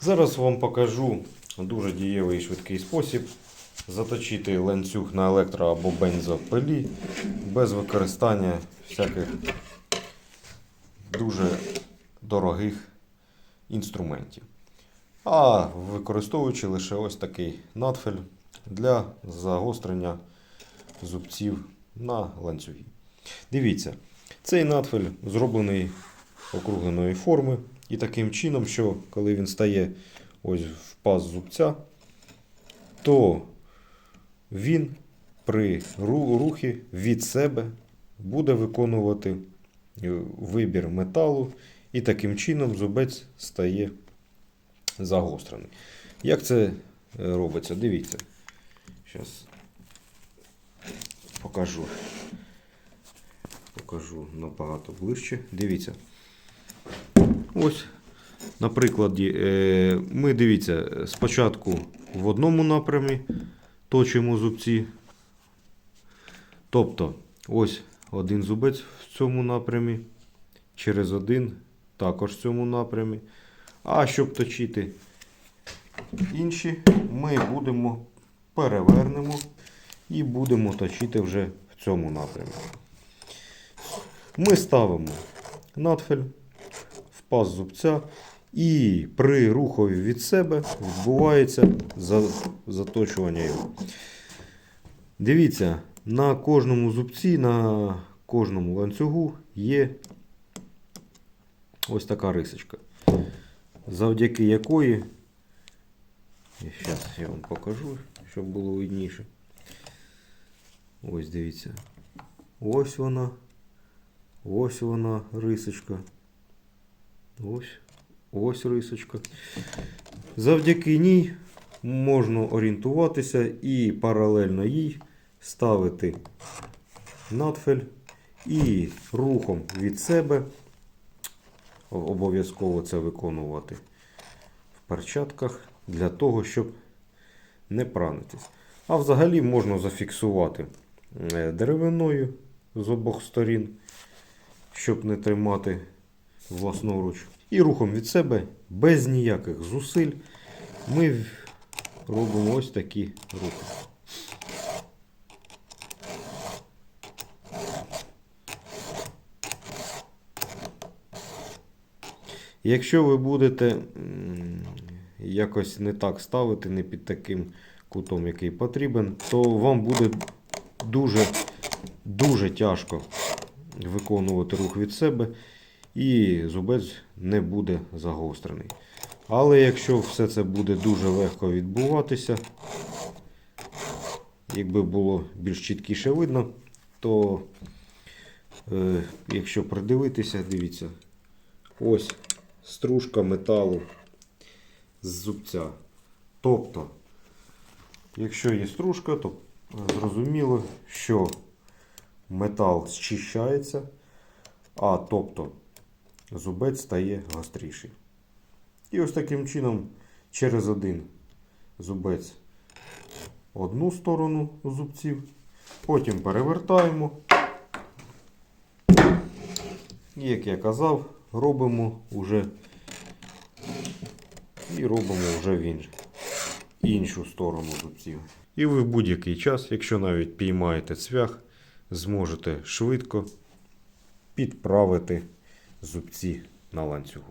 Зараз вам покажу дуже дієвий і швидкий спосіб заточити ланцюг на електро або бензопилі без використання всяких дуже дорогих інструментів. А використовуючи лише ось такий надфель для загострення зубців на ланцюгі. Дивіться, цей надфель зроблений округленої форми і таким чином, що коли він стає ось в паз зубця, то він при рухі від себе буде виконувати е, вибір металу, і таким чином зубець стає загострений. Як це е, робиться? Дивіться. Зараз покажу. Покажу набагато ближче. Дивіться. Ось, на прикладі, е, ми дивіться, спочатку в одному напрямі точимо зубці. Тобто, ось один зубець в цьому напрямі, через один також в цьому напрямі. А щоб точити інші, ми будемо перевернемо і будемо точити вже в цьому напрямі. Ми ставимо надфель паз зубця і при рухові від себе відбувається за- заточування його. Дивіться, на кожному зубці, на кожному ланцюгу є ось така рисочка, завдяки якої, зараз я вам покажу, щоб було видніше. Ось дивіться. Ось вона. Ось вона рисочка. Ось. Ось рисочка. Завдяки ній можна орієнтуватися і паралельно їй ставити надфель і рухом від себе обов'язково це виконувати в перчатках для того, щоб не пранитись. А взагалі можна зафіксувати е, деревиною з обох сторін, щоб не тримати власноруч. І рухом від себе без ніяких зусиль ми робимо ось такі рухи. Якщо ви будете якось не так ставити, не під таким кутом, який потрібен, то вам буде дуже, дуже тяжко виконувати рух від себе і зубець не буде загострений. Але якщо все це буде дуже легко відбуватися, якби було більш чіткіше видно, то е, якщо придивитися, дивіться, ось стружка металу з зубця. Тобто, якщо є стружка, то зрозуміло, що метал зчищається, а тобто зубець стає гостріший. І ось таким чином через один зубець одну сторону зубців, потім перевертаємо. І, як я казав, робимо вже і робимо вже в інш- іншу сторону зубців. І ви в будь-який час, якщо навіть піймаєте цвях, зможете швидко підправити зубці на ланцюгу.